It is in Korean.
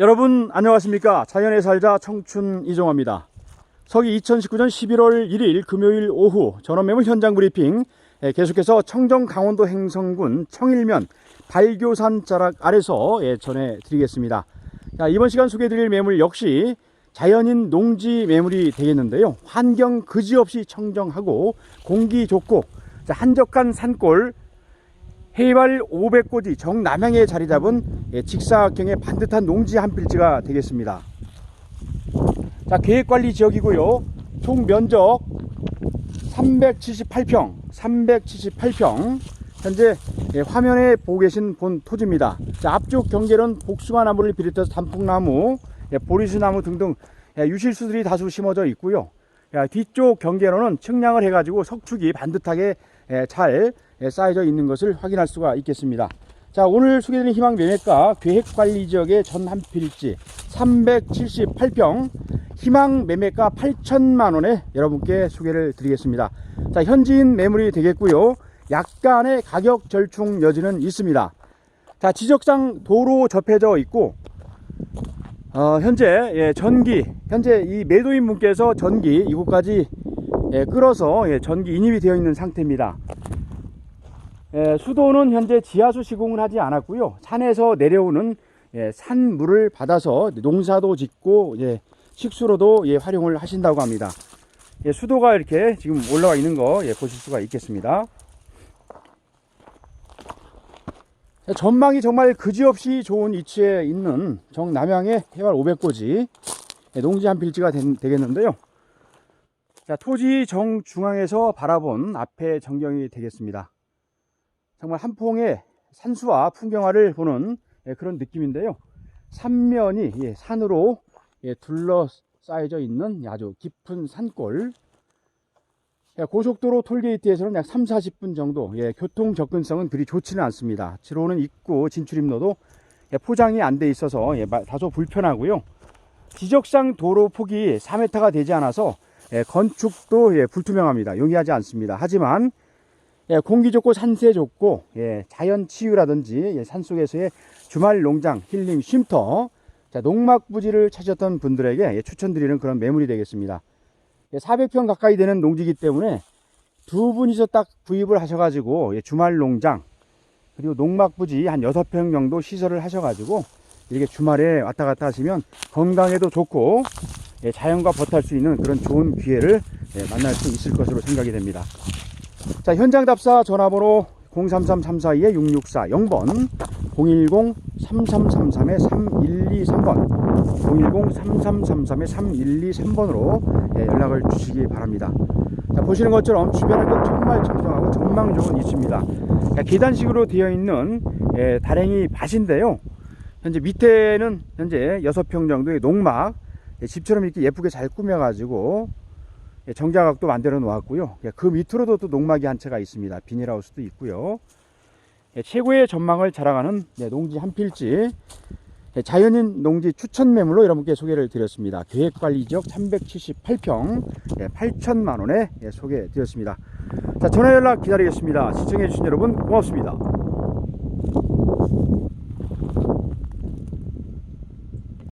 여러분 안녕하십니까? 자연의 살자 청춘 이종화입니다. 서기 2019년 11월 1일 금요일 오후 전원매물 현장 브리핑. 예, 계속해서 청정 강원도 행성군 청일면 발교산 자락 아래서 예, 전해드리겠습니다. 자, 이번 시간 소개해드릴 매물 역시 자연인 농지 매물이 되겠는데요. 환경 그지없이 청정하고 공기 좋고 자, 한적한 산골 해발 500고지 정남향에 자리 잡은 예, 직사각형의 반듯한 농지 한 필지가 되겠습니다. 자, 계획관리 지역이고요. 총 면적 378평, 378평. 현재 예, 화면에 보고 계신 본 토지입니다. 자, 앞쪽 경계는 복숭아 나무를 비롯해서 단풍나무, 예, 보리수 나무 등등 예, 유실수들이 다수 심어져 있고요. 야, 뒤쪽 경계로는 측량을 해가지고 석축이 반듯하게 예, 잘 예, 쌓여져 있는 것을 확인할 수가 있겠습니다. 자, 오늘 소개드린 희망 매매가 계획관리 지역의 전한 필지 378평 희망 매매가 8천만 원에 여러분께 소개를 드리겠습니다. 자, 현지인 매물이 되겠고요. 약간의 가격 절충 여지는 있습니다. 자, 지적상 도로 접해져 있고 어, 현재 예, 전기 현재 이 매도인 분께서 전기 이곳까지 예, 끌어서 예, 전기 인입이 되어 있는 상태입니다. 예, 수도는 현재 지하수 시공을 하지 않았고요. 산에서 내려오는 예, 산물을 받아서 농사도 짓고 예, 식수로도 예, 활용을 하신다고 합니다. 예, 수도가 이렇게 지금 올라와 있는 거 예, 보실 수가 있겠습니다. 자, 전망이 정말 그지없이 좋은 위치에 있는 정남향의 해발 500고지 예, 농지 한 필지가 된- 되겠는데요. 자, 토지 정중앙에서 바라본 앞에 전경이 되겠습니다. 정말 한 폭의 산수와 풍경화를 보는 예, 그런 느낌인데요. 산면이 예, 산으로 예, 둘러싸여져 있는 아주 깊은 산골. 예, 고속도로 톨게이트에서는 약 3, 40분 정도 예, 교통 접근성은 그리 좋지는 않습니다. 들어오는 입구 진출입로도 예, 포장이 안 돼 있어서 다소 불편하고요. 지적상 도로 폭이 4m가 되지 않아서 예, 건축도 예, 불투명합니다. 용이하지 않습니다. 하지만 예, 공기 좋고 산세 좋고 예, 자연 치유라든지 예, 산속에서의 주말 농장 힐링 쉼터 자, 농막 부지를 찾으셨던 분들에게 예, 추천드리는 그런 매물이 되겠습니다. 예, 400평 가까이 되는 농지이기 때문에 두 분이서 딱 구입을 하셔가지고 예, 주말 농장 그리고 농막 부지 한 6평 정도 시설을 하셔가지고 이렇게 주말에 왔다 갔다 하시면 건강에도 좋고 예, 자연과 버탈 수 있는 그런 좋은 기회를 예, 만날 수 있을 것으로 생각이 됩니다. 자, 현장 답사 전화번호 033-342-664 0번 010-3333-3123번 010-3333-3123번으로 예, 연락을 주시기 바랍니다. 자, 보시는 것처럼 주변은 정말 청정하고 전망 좋은 위치입니다. 자, 계단식으로 되어 있는 예, 다랭이 밭인데요. 현재 밑에는 현재 6평 정도의 농막 예, 집처럼 이렇게 예쁘게 잘 꾸며 가지고 예, 정자각도 만들어 놓았고요. 예, 그 밑으로도 또 농막이 한 채가 있습니다. 비닐하우스도 있고요. 예, 최고의 전망을 자랑하는 네, 농지 한 필지 예, 자연인 농지 추천 매물로 여러분께 소개를 드렸습니다. 계획관리지역 378평 8천만 원에 예, 소개해 드렸습니다. 자 전화 연락 기다리겠습니다. 시청해 주신 여러분 고맙습니다.